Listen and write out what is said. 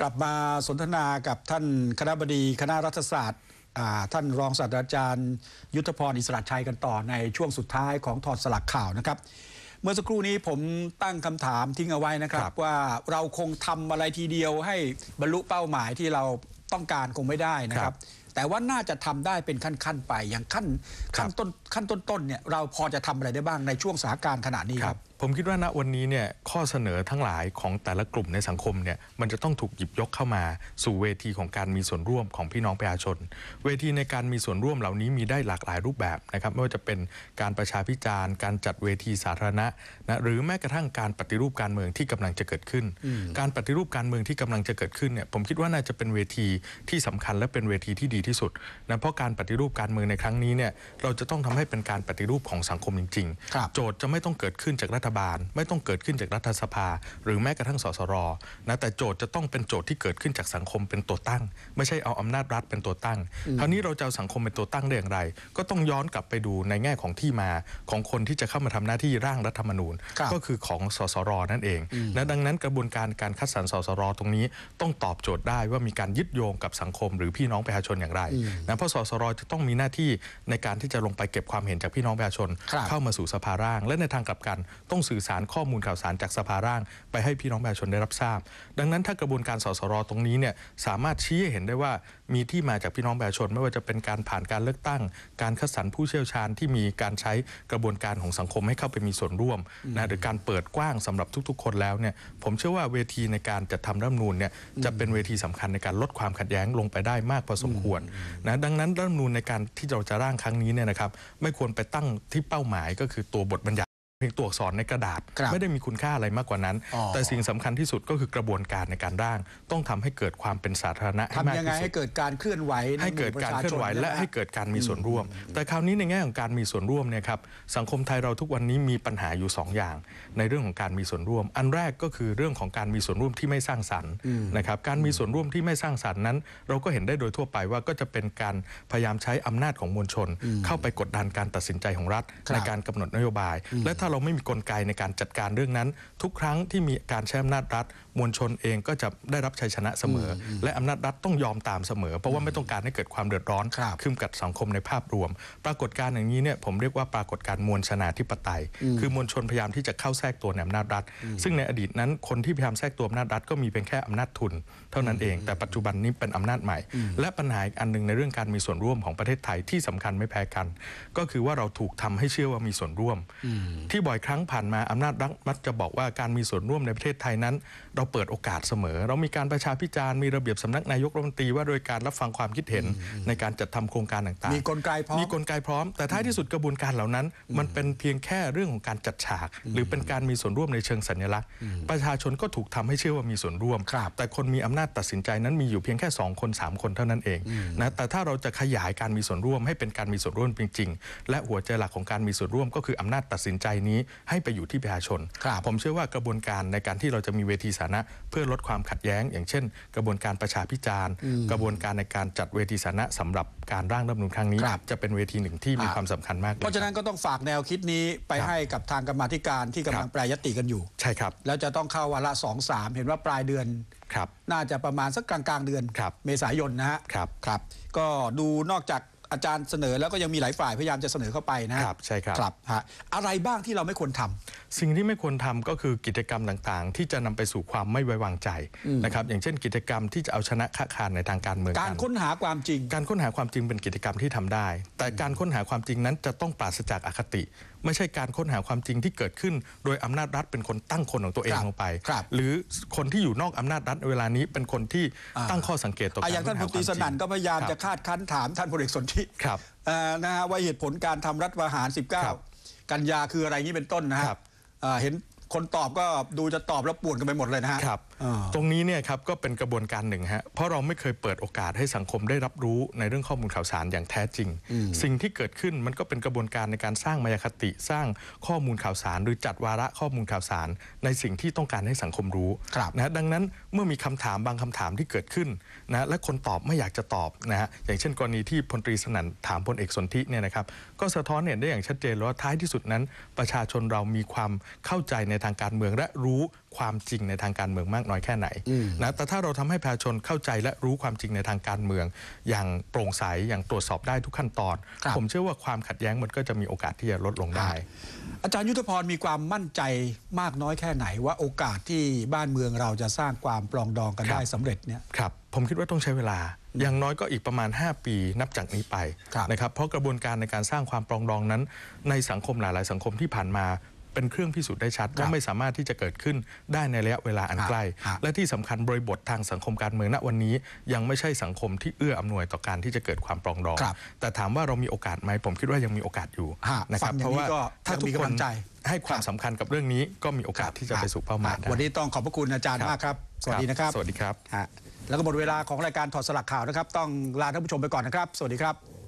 กลับมาสนทนากับท่านคณะบดีคณะรัฐศาสตร์อ่าท่านรองศาสตราจารย์ ยุทธพรอิสระชัยกันต่อในช่วงสุดท้ายของถอดสลักข่าวนะครับ เมื่อสักครู่นี้ผมตั้งคำถามทิ้งเอาไว้นะครับครับว่าเราคงทำอะไรทีเดียวให้บรรลุเป้าหมายที่เราต้องการคงไม่ได้นะคครัรับบแต่ว่าน่าจะทำได้เป็นขั้นๆไปอย่างขั้นขั้นต้นขั้นต้นๆเนี่ยเราพอจะทำอะไรได้บ้างในช่วงสถานการณ์ขณะนี้ครับ ผมคิดว่าณวันนี้เนี่ยข้อเสนอทั้งหลายของแต่ละกลุ่มในสังคมเนี่ยมันจะต้องถูกหยิบยกเข้ามาสู่เวทีของการมีส่วนร่วมของพี่น้องประชาชน เวทีในการมีส่วนร่วมเหล่านี้มีได้หลากหลายรูปแบบนะครับไม่ว่าจะเป็นการประชาพิจารณ์ การจัดเวทีสาธารณะนะหรือแม้กระทั่งการปฏิรูปการเมืองที่กำลังจะเกิดขึ้น การปฏิรูปการเมืองที่กำลังจะเกิดขึ้นเนี่ยผมคิดว่าน่าจะเป็นเวทีที่สำคัญและเป็นเวทีที่ดีที่สุดนะเพราะการปฏิรูปการเมืองในครั้งนี้เนี่ยเราจะต้องทำให้เป็นการปฏิรูปของสังคมจริงครับๆโจทย์จะไม่ต้องเกิดขึ้นจากรัฐบาล ไม่ต้องเกิดขึ้นจากรัฐสภา หรือแม้กระทั่งสสรนะแต่โจทย์จะต้องเป็นโจทย์ที่เกิดขึ้นจากสังคมเป็นตัวตั้ง ไม่ใช่เอาอำนาจรัฐเป็นตัวตั้งคราวนี้เราจะเอาสังคมเป็นตัวตั้งได้อย่างไร ก็ต้องย้อนกลับไปดูในแง่ของที่มาของคนที่จะเข้ามาทำหน้าที่ร่างรัฐธรรมนูญครับก็คือของสสรนั่นเองนะดังนั้นกระบวนการการคัดสรรสสรตรงนี้ต้องตอบโจทย์ได้ว่ามีการยึดโยงกับสังคม หรือพี่น้องประชาชนอย่างไรนะเพราะสสรจะต้องมีหน้าที่ในการที่จะลงไปเก็บความเห็นจากพี่น้องประชาชนครับเข้ามาสู่สภาร่าง และในทางกลับกันต้องสื่อสารข้อมูลข่าวสารจากสภาร่าง ไปให้พี่น้องประชาชนได้รับทราบ ดังนั้นถ้ากระบวนการสสรตรงนี้เนี่ยสามารถชี้ให้เห็นได้ว่ามีที่มาจากพี่น้องประชาชน ไม่ว่าจะเป็นการผ่านการเลือกตั้ง การคัดสรรผู้เชี่ยวชาญที่มีการใช้กระบวนการของสังคมให้เข้าไปมีส่วนร่วมนะหรือการเปิดกว้างสำหรับทุก ๆ คนแล้วเนี่ยผมเชื่อว่าเวทีในการจัดทำรัฐมนูญเนี่ยจะเป็นเวทีสำคัญในการลดความขัดแย้งลงไปได้มากพอสมควรนะดังนั้นรัฐมนูญในการที่เราจะร่างครั้งนี้เนี่ยนะครับไม่ควรไปตั้งที่เป้าหมายก็คือตัวบทบัญญัติ เพียงตัวอักษรในกระดาษครับไม่ได้มีคุณค่าอะไรมากกว่านั้นอ๋อแต่สิ่งสำคัญที่สุดก็คือกระบวนการในการร่าง ต้องทำให้เกิดความเป็นสาธารณะให้มากทำยังไงที่สุให้ดเกิดการเคลื่อนไหวในให้เกิดมู่การประชเคลื่อนไหวชและช่ไมให้เกิดการมีส่วนร่วม แต่คราวนี้ในแง่ของการมีส่วนร่วมเนี่ยครับสังคมไทยเราทุกวันนี้มีปัญหาอยู่ 2 อย่าง ในเรื่องของการมีส่วนร่วม อันแรกก็คือเรื่องของการมีส่วนร่วมที่ไม่สร้างสรรค์นะครับการมีส่วนร่วมที่ไม่สร้างสรรค์นั้น เราก็เห็นได้โดยทั่วไปว่าก็จะเป็นการพยายามใช้อำนาจของมวลชน เข้าไปกดดันการตัดสินใจของรัฐครับในการกำหนดนโยบาย และถ้าเราไม่มีกลไกในการจัดการเรื่องนั้น ทุกครั้งที่มีการใช้อำนาจรัฐ มวลชนเองก็จะได้รับชัยชนะเสมออและอำนาจรัฐต้องยอมตามเสมอ เพราะว่าไม่ต้องการให้เกิดความเดือดร้อนครับขึ้นกับสังคมในภาพรวม ปรากฏการณ์อย่างนี้เนี่ยผมเรียกว่าปรากฏการณ์มวลชนาธิปไตย คือมวลชนพยายามที่จะเข้าแทรกตัวในอำนาจรัฐ ซึ่งในอดีตนั้นคนที่พยายามแทรกตัวอำนาจรัฐก็มีเพียงแค่อำนาจทุน เท่านั้นเอง แต่ปัจจุบันนี้เป็นอำนาจใหม่ และปัญหาอีกอันหนึ่งในเรื่องการมีส่วนร่วมของประเทศไทยที่สำคัญไม่แพ้กัน ก็คือว่าเราถูกทำให้เชื่อว่ามีส่วนร่วมที่บ่อยครั้งผ่านมาอำนาจรัฐมักจะบอกว่าการมีส่วนร่วมในประเทศไทยนั้น เราเปิดโอกาสเสมอ เรามีการประชาพิจารณ์มีระเบียบสำนักนายกรัฐมนตรีว่าโดยการรับฟังความคิดเห็นในการจัดทำโครงการต่างๆ มีกลไกพร้อมมีกลไกพร้อม แต่ท้ายที่สุดกระบวนการเหล่านั้น มันเป็นเพียงแค่เรื่องของการจัดฉาก หรือเป็นการมีส่วนร่วมในเชิงสัญลักษณ์ ประชาชนก็ถูกทำให้เชื่อว่ามีส่วนร่วมครับแต่คนมีอำนาจตัดสินใจนั้นมีอยู่เพียงแค่ 2 คน 3 คนเท่านั้นเองนะแต่ถ้าเราจะขยายการมีส่วนร่วมให้เป็นการมีส่วนร่วมจริง ๆ และหัวใจหลักของการมีส่วนร่วมก็คืออำนาจตัดสินใจนี้ให้ไปอยู่ที่ประชาชนครับผมเชื่อว่ากระบวนการในการที่เราจะมีเวทีสาธารณะเพื่อลดความขัดแย้ง อย่างเช่น กระบวนการประชาพิจารณ์ กระบวนการในการจัดเวทีสาธารณะสำหรับการร่างรัฐธรรมนูญครั้งนี้ครับจะเป็นเวทีหนึ่งที่มีอ่าความสำคัญมากเลยเพราะฉะนั้นก็ต้องฝากแนวคิดนี้ไปครับให้กับทางกรรมาธิการที่กำลังครับแปรยติกันอยู่ใช่ครับแล้วจะต้องเข้าวาระสองสามเห็นว่าปลายเดือนครับน่าจะประมาณสักกลางกลางๆเดือนครับเมษายนนะฮะครับครับก็ดูนอกจาก อาจารย์เสนอแล้วก็ยังมีหลายฝ่ายพยายามจะเสนอเข้าไปนะฮะครับใช่ครับครับฮะอะไรบ้างที่เราไม่ควรทำสิ่งที่ไม่ควรทำก็คือกิจกรรมต่างๆ ที่จะนำไปสู่ความไม่ไว้วางใจนะครับอย่างเช่น กิจกรรมที่จะเอาชนะค้าคานในทางการเมืองการนค้นหาความจริง การค้นหาความจริงเป็นกิจกรรมที่ทำได้ แต่การค้นหาความจริงนั้นจะต้องปราศจากอคติ ไม่ใช่การค้นหาความจริงที่เกิดขึ้น โดยอำนาจรัฐเป็นคนตั้งคนของตัวเองครับลงไปครับหรือคนที่อยู่นอกอำนาจรัฐเวลานี้เป็นคนที่อ่าตั้งข้อสังเกตต่ออะการอย่างท่านพค้ลหตรีสนั่นก็พยายามครับจะคาดคั้นถามท่านพลเอกสนธิครับเอ่อนะฮะว่าเหตุผลการทำรัฐประหารครับ19 กันยาคืออะไรนี้เป็นต้นนะฮะครับเอ่อเห็นคนตอบก็ดูจะตอบแล้วป่วนกันไปหมดเลยนะฮะครับอ่า ตรงนี้เนี่ยครับก็เป็นกระบวนการหนึ่งฮะเพราะเราไม่เคยเปิดโอกาสให้สังคมได้รับรู้ในเรื่องข้อมูลข่าวสารอย่างแท้จริง สิ่งที่เกิดขึ้นมันก็เป็นกระบวนการในการสร้างมายาคติสร้างข้อมูลข่าวสาร หรือจัดวาระข้อมูลข่าวสาร ในสิ่งที่ต้องการให้สังคมรู้ครับนะฮะดังนั้นเมื่อมีคำถามบางคำถามที่เกิดขึ้นนะและคนตอบไม่อยากจะตอบนะฮะอย่างเช่น กรณีที่พลตรีสนั่นถามพลเอกสนธิเนี่ยนะครับก็สะท้อนเห็นได้อย่างชัดเจนเลยว่าท้ายที่สุดนั้น ประชาชนเรามีความเข้าใจในทางการเมืองและรู้ความจริงในทางการเมืองมากน้อยแค่ไหนนะแต่ถ้าเราทำให้ประชาชนเข้าใจและรู้ความจริงในทางการเมือง อย่างโปร่งใสอย่างตรวจสอบได้ทุกขั้นตอนครับผมเชื่อว่าความขัดแย้งมันก็จะมีโอกาสที่จะลดลงได้ อาจารย์ยุทธพรมีความมั่นใจมากน้อยแค่ไหน ว่าโอกาสที่บ้านเมืองเราจะสร้างความปลองดองกันครับได้สำเร็จเนี่ยครับผมคิดว่าต้องใช้เวลาอย่างน้อยก็อีกประมาณ 5 ปีนับจากนี้ไปครับนะครับเพราะกระบวนการในการสร้างความปรองดองนั้น ในสังคมหลาย ๆ สังคมที่ผ่านมา เป็นเครื่องพิสูจน์ได้ชัดครับว่าไม่สามารถที่จะเกิดขึ้นได้ในระยะเวลาอันครับใกล้ครับและที่สำคัญบริบททางสังคมการเมืองณวันนี้ ยังไม่ใช่สังคมที่เอื้ออำนวยต่อการที่จะเกิดความปรองดองครับแต่ถามว่าเรามีโอกาสไหมผมคิดว่ายังมีโอกาสอยู่ฮะนะครับฟังอย่างเพราะว่านี้ก็ถ้ายังทุกมีคกำลันงใจให้ความสำคัญกับเรื่องนี้ก็มีโอกาสที่จะไปสู่เป้าหมายได้วันนี้ต้องขอบพระคุณอาจารย์มากครับ สวัสดีนะครับ สวัสดีครับฮะแล้วก็หมดเวลาของรายการถอดสลักข่าวนะครับ ต้องลาท่านผู้ชมไปก่อนนะครับ สวัสดีครับ